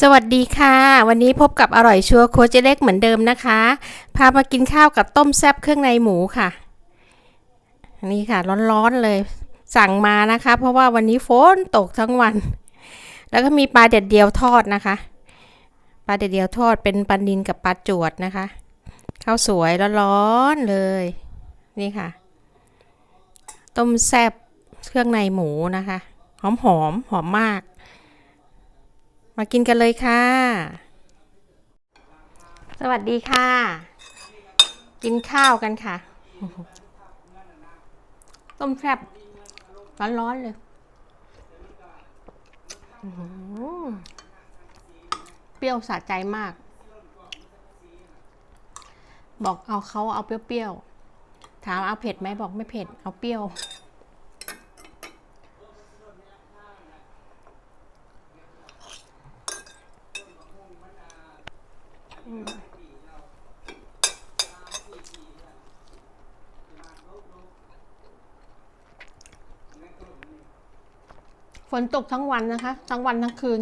สวัสดีค่ะ วันนี้พบกับอร่อยชัวร์โคเจเล็กเหมือนเดิมนะคะ พามากินข้าวกับต้มแซ่บเครื่องในหมูค่ะนนี้ค่ะร้อนๆเลย สั่งมานะคะ เพราะว่าวันนี้ฝนตกทั้งวัน แล้วก็มีปลาเด็ดเดียวทอดนะคะ ปลาเด็ดเดียวทอดเป็นปลานินกับปลาจวดนะคะ ข้าวสวยร้อนๆเลย นี่ค่ะ ต้มแซ่บเครื่องในหมูนะคะ หอมๆหอมมาก มากินกันเลยค่ะ สวัสดีค่ะ กินข้าวกันค่ะ ต้มแซ่บร้อนๆเลยเปรี้ยวสะใจมาก บอกเอาเขาเอาเปรี้ยวๆ ถามเอาเผ็ดไหมบอกไม่เผ็ด เอาเปรี้ยว ฝนตกทั้งวันนะคะ ทั้งวันทั้งคืน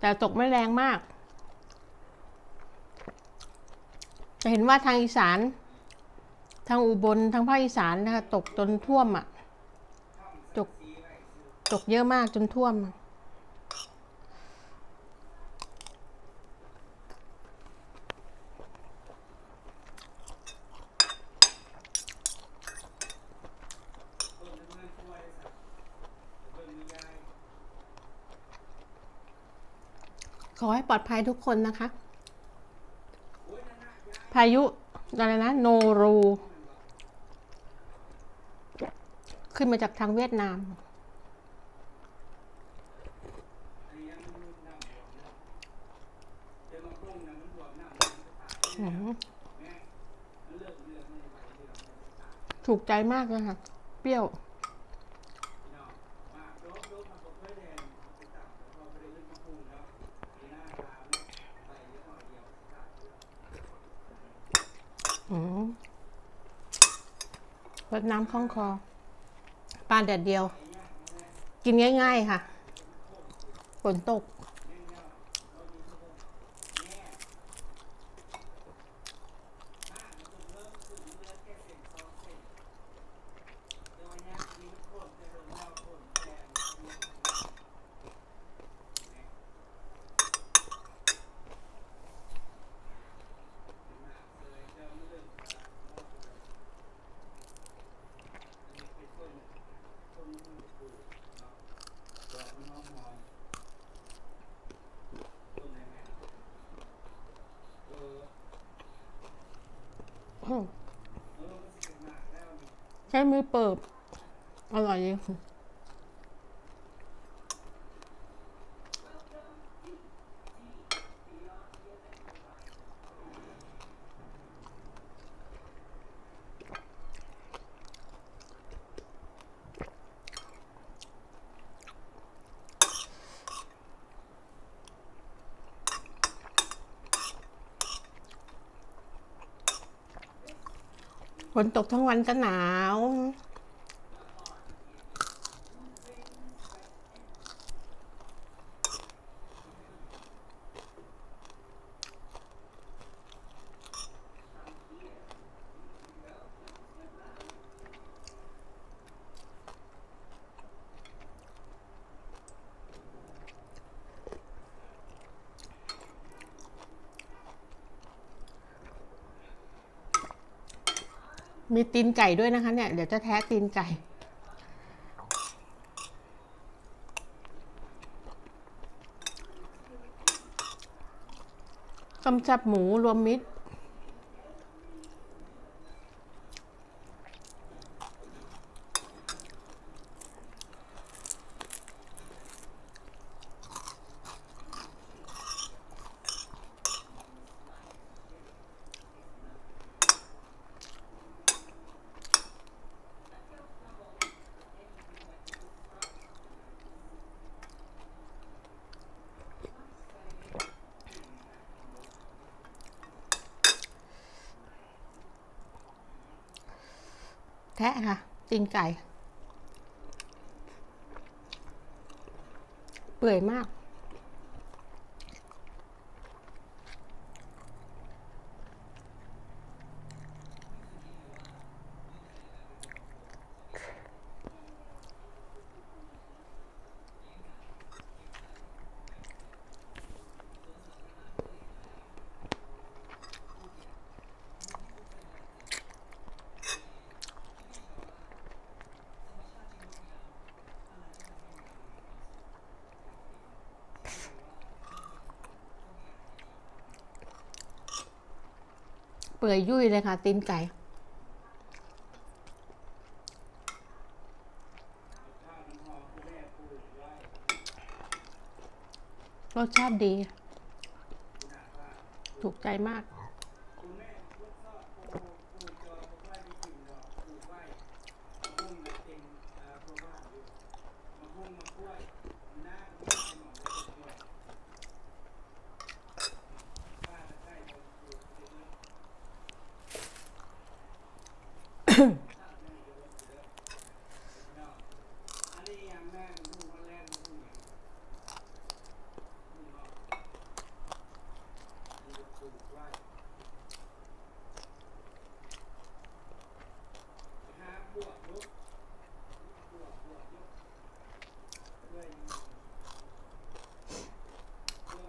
แต่ตกไม่แรงมาก จะเห็นว่าทางอีสาน ทางอุบลทางภาคอีสานนะคะ ตกจนท่วมอะ่ะ ตก ตกเยอะมากจนท่วมอะขอให้ ปลอดภัยทุกคนนะคะ พายุอะไรนะ โนรู ขึ้นมาจากทางเวียดนาม ถูกใจมากเลยค่ะ เปรี้ยว อืม รดน้ำคล่องคอปลาแดดเดียว กินง่าย ๆ ค่ะฝนตก ช้มือเปิบอร่อยดี ฝนตกทั้งวันก็หนาว มีตีนไก่ด้วยนะคะ เนี่ย เดี๋ยวจะแท้ตีนไก่ กำจับหมูรวมมิตร แทะค่ะตีนไก่ เปื่อยมาก เปื่อยยุ่ยเลยค่ะ ตีนไก่ รสชาติดี ถูกใจมาก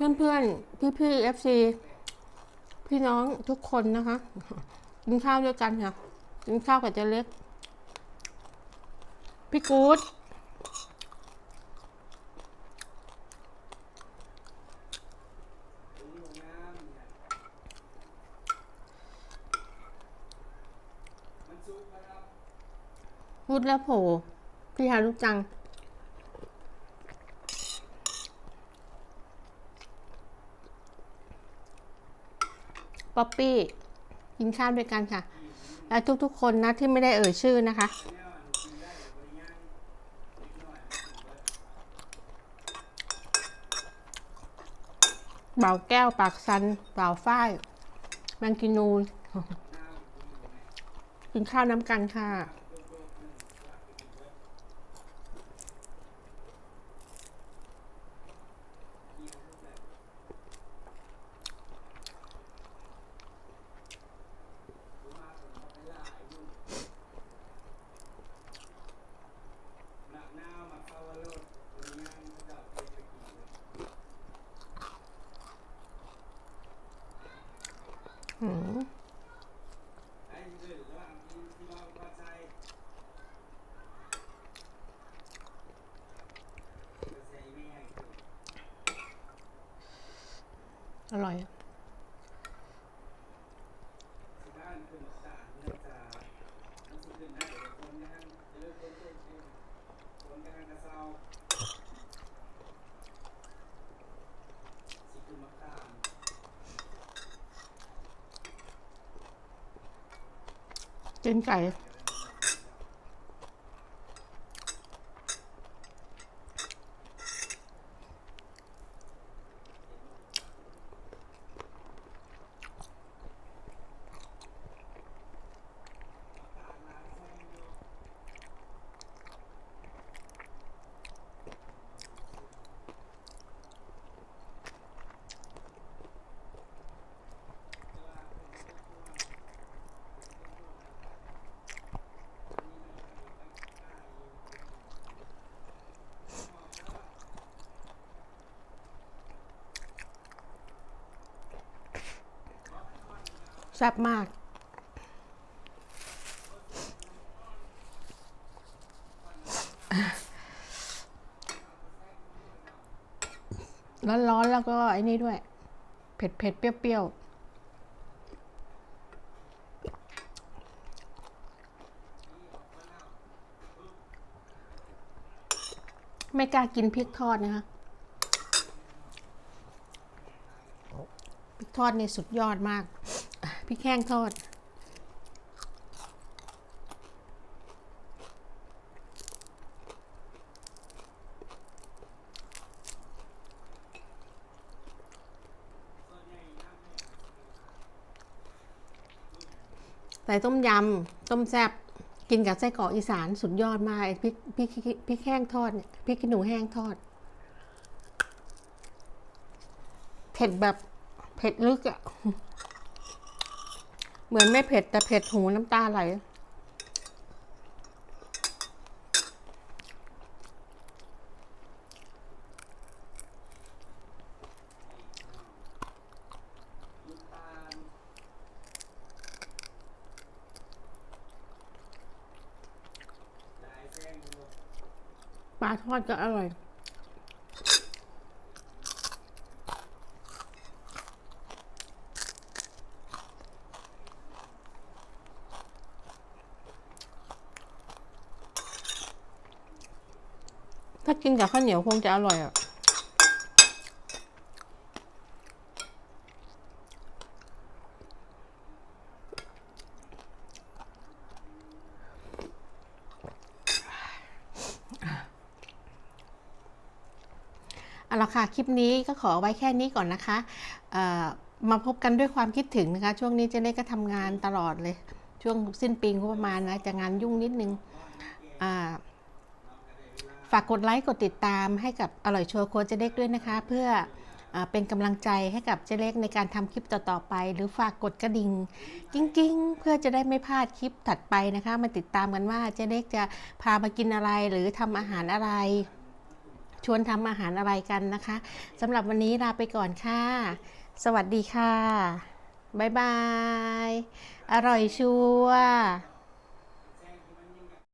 เพื่อนเพื่อนพี่พี่เอฟซีพี่น้องทุกคนนะคะ กินข้าวด้วยกันค่ะ กินข้าวกับเจเล็ก พี่กู๊ดพูดแล้วโผล่พี่ฮารุจัง ป๊อปปี้กินข้าวด้วยกันค่ะ และทุกๆคนนะที่ไม่ได้เอ่ยชื่อนะคะเบาแก้วปากซันเบาฝ้ายแมงกินูนกินข้าวน้ำกันค่ะ อืม อร่อยกินไก่ แซ่บมาก ร้อนๆ แล้วก็ไอ้นี่ด้วย เผ็ดเผ็ดๆเปรี้ยวๆ ไม่กล้ากินพริกทอดนะคะพริกทอดนี่สุดยอดมาก พริกแห้งทอด ใส่ต้มยำ ต้มแซ่บกินกับไส้กรอกอีสานสุดยอดมากไอ้พริกพริกพริกแห้งทอดเนี่ยพริกขี้หนูแห้งทอด เผ็ดแบบเผ็ดลึกอะ่ะ เหมือนไม่เผ็ดแต่เผ็ดหูน้ำตาไหลปลาทอดก็อร่อย ถ้ากินกับข้าวเหนียวคงจะอร่อยอะเอาละค่ะ คลิปนี้ก็ขอไว้แค่นี้ก่อนนะคะ มาพบกันด้วยความคิดถึงนะคะ ช่วงนี้เจเล็กก็ทำงานตลอดเลย ช่วงสิ้นปีก็ประมาณนะจะงานยุ่งนิดนึงอ่า ฝากกดไลค์กดติดตามให้กับอร่อยชัวร์โค้ชเจเล็กด้วยนะคะ เพื่ออเป็นกำลังใจให้กับเจเล็กในการทำคลิปต่อๆไป หรือฝากกดกระดิ่งกิ้งๆ เพื่อจะได้ไม่พลาดคลิปถัดไปนะคะ มาติดตามกันว่าเจเล็กจะพามากินอะไรหรือทำอาหารอะไร ชวนทำอาหารอะไรกันนะคะสำหรับวันนี้ลาไปก่อนค่ะ สวัสดีค่ะ บ๊ายบาย อร่อยชัวร์